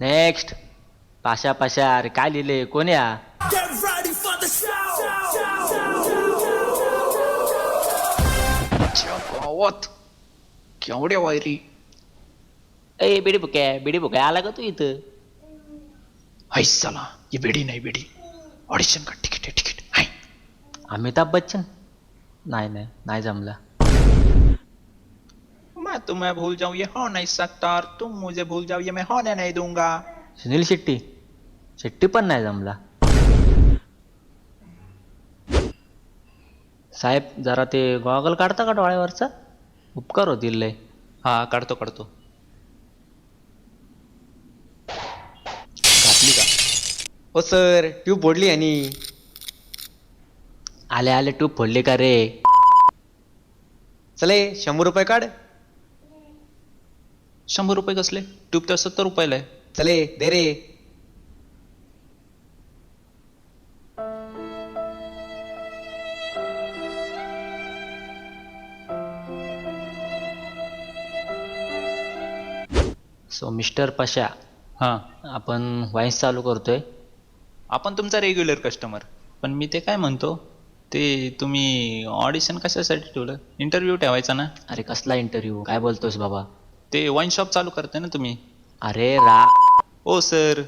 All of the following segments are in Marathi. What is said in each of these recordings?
नेक्स्ट पाशा पाशा अरे काय लिहिले कोण या? Get ready for the show. गावात केवढ्या वायरी? ए बिडी बुक्या बिडी बुक्या आला का तू इथं? हैस चला. ही बेडी नाही बेडी. ऑडिशन का तिकीट आहे तिकीट हाय. अमिताभ बच्चन? नाही नाही नाही जमला. मैं तुम्हें भूल जाऊं ये हो नहीं सकता और तुम मुझे भूल जाओ ये मैं होने नहीं दूंगा। सुनील शेट्टी शेट्टी पण नाही जमला. साहेब जरा ते गॉगल काढता का डोळ्यावरचा? उपकार होतील लय. हा काढतो काढतो. घातली का? हो सर ट्यूब फोडली आणि आले आले टूप फोडले का रे? चले शंभर रुपये काढ. शंभर रुपये कसले? ट्यूब तर सत्तर रुपयाला आहे. चले दे रे. सो मिस्टर पशा हा. आपण वाईन्स चालू करतोय. आपण तुमचा रेग्युलर कस्टमर पण मी ते काय म्हणतो ते तुम्ही ऑडिशन कशासाठी ठेवलं? इंटरव्ह्यू ठेवायचा ना? अरे कसला इंटरव्ह्यू काय बोलतोस बाबा? ते वाईन शॉप चालू करते ना तुम्ही? अरे रा ओ सर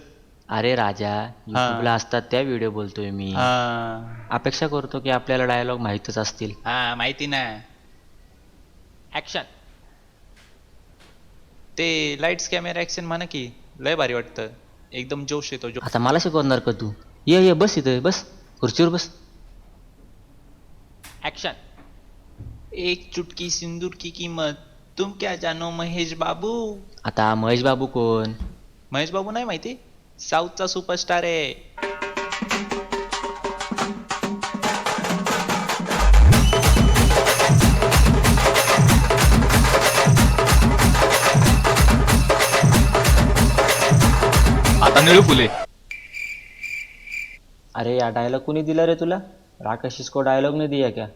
अरे राजा युट्यूबला असतात त्या व्हिडिओ बोलतोय मी. हा. अपेक्षा करतो की आपल्याला डायलॉग माहीतच असतील. हा माहिती ना. ऍक्शन ते लाईट्स कॅमेरा ऍक्शन म्हणा की लय भारी वाटतं. एकदम जोश येतो जो आता मला शिकवणार का तू? ये ये बस इथं बस. खुर्चीवर बस. ऍक्शन एक चुटकी सिंदूर की कीमत. तुम क्या जानो महेश बाबू? आता महेश बाबू कोण? महेश बाबू नाही माहिती? साऊथचा सुपरस्टार आहे. आता निळू फुले. अरे या डायलॉग कुणी दिला रे तुला? राकेश इसको डायलॉग नहीं दिया क्या?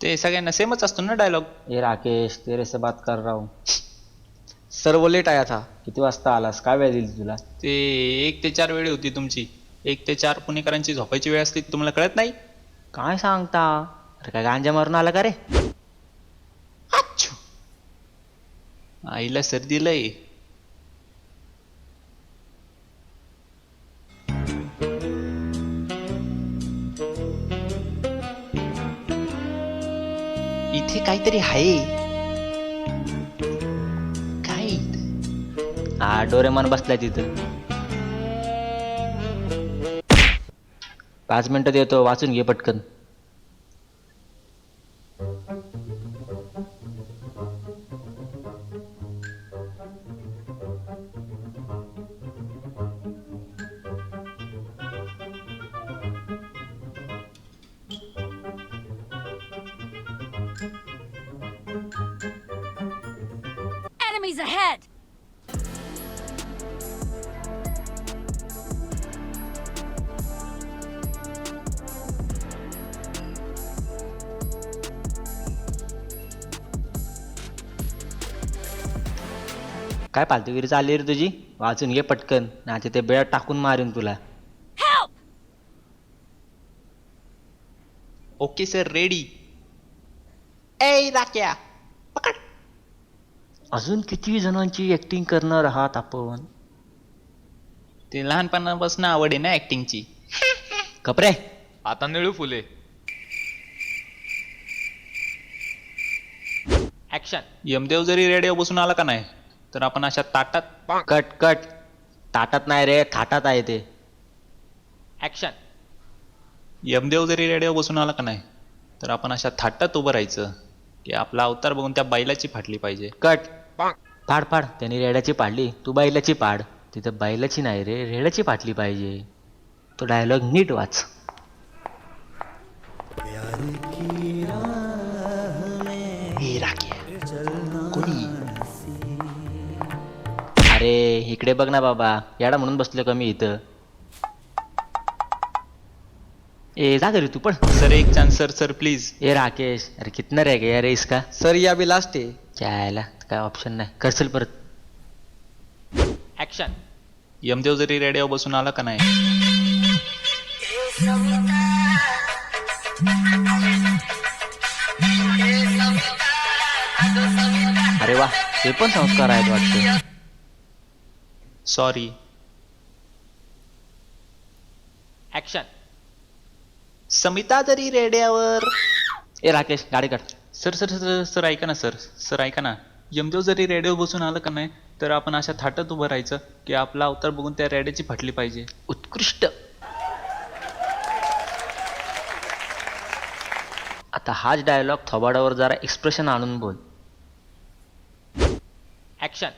ते सगळ्यांना सेमच असतो ना डायलॉग ये राकेश तेरे से बात कर रहा हूँ सर वो लेट आया था किती वाजता आलास? काय वेळ दिली तुला? ते एक ते चार वेळ होती तुमची. एक ते चार पुणेकरांची झोपायची वेळ असते तुम्हाला कळत नाही? काय सांगता? अरे काय गांजा मारून आला का रे? अच्छो. आईला सर्दी लय. असे काहीतरी आहे काय हा डोरेमॉन बसलाय तिथं पाच मिनिटं देतो वाचून घे पटकन Enemies ahead! काय फालतूगिरी चालली रे तुझी वाचून घे पटकन नाही ते बेळ टाकून मारीन तुला! ओके सर रेडी ए राक्या अजून किती जणांची ऍक्टिंग करणार आहात आपण? ते लहानपणापासून आवड आहे ना ऍक्टिंगची कपरे. आता निळू फुले. ऍक्शन यमदेव जरी रेडिओ बसून आला का नाही तर आपण अशा ताटात कट कट. ताटात नाही रे थाटात आहे ते. ऍक्शन यमदेव जरी रेडिओ बसून आला का नाही तर आपण अशा थाटात उभं राहायचं. की आपला अवतार बघून त्या बैलाची फाटली पाहिजे. कट. फाड फाड. त्यांनी रेड्याची पाडली. तू बैलाची पाड. तिथं बैलाची नाही रे रेड्याची फाटली पाहिजे. तो डायलॉग नीट वाच. अरे इकडे बघ ना बाबा. याडा म्हणून बसलो का मी इथं? ए जा घरी तू पण. सर एक चान्स सर सर प्लीज ए राकेश अरे कितना रह गया रे इसका? सर या बी लास्ट आहे क्या यायला काय ऑप्शन नाही. करशील परत ऍक्शन यमदेव जरी रेडिओ बसून आला का नाही? अरे वा ते पण संस्कार आहेत वाटते. सॉरी ऍक्शन समिता जरी रेडिओवर ए राकेश गाडी काढ. सर सर सर सर ऐका ना सर. सर ऐका ना. यमदेव जरी रेडिओ बसून आलं का नाही तर आपण अशा थाटात उभं राहायचं की आपला अवतार बघून त्या रेडिओची फाटली पाहिजे. उत्कृष्ट. आता हाच डायलॉग थोबाडावर जरा एक्सप्रेशन आणून बोल. ऍक्शन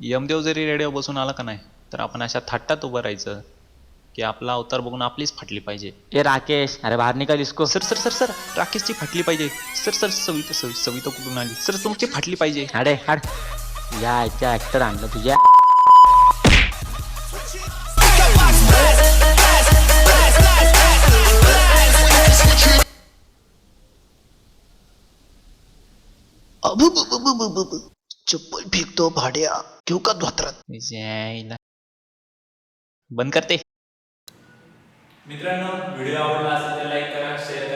यमदेव जरी रेडिओ बसून आला का नाही तर आपण अशा थाटात उभं राहायचं की आपला अवतार बघून आपलीच फाटली पाहिजे. ए राकेश अरे बाहेर निघा दिसको सर सर सर सर राकेशची फाटली पाहिजे. सर सर सविता सवि सविता कुठून आली? सर तुमची फाटली पाहिजे. हाडे हाड. या आजच्या ऍक्टर आणलं तुझ्या. चप्पल फेकतो भाड्या. घेऊ का धोत्रात बंद करते. मित्रांनो व्हिडिओ आवडला असेल तर लाईक करा शेअर करा.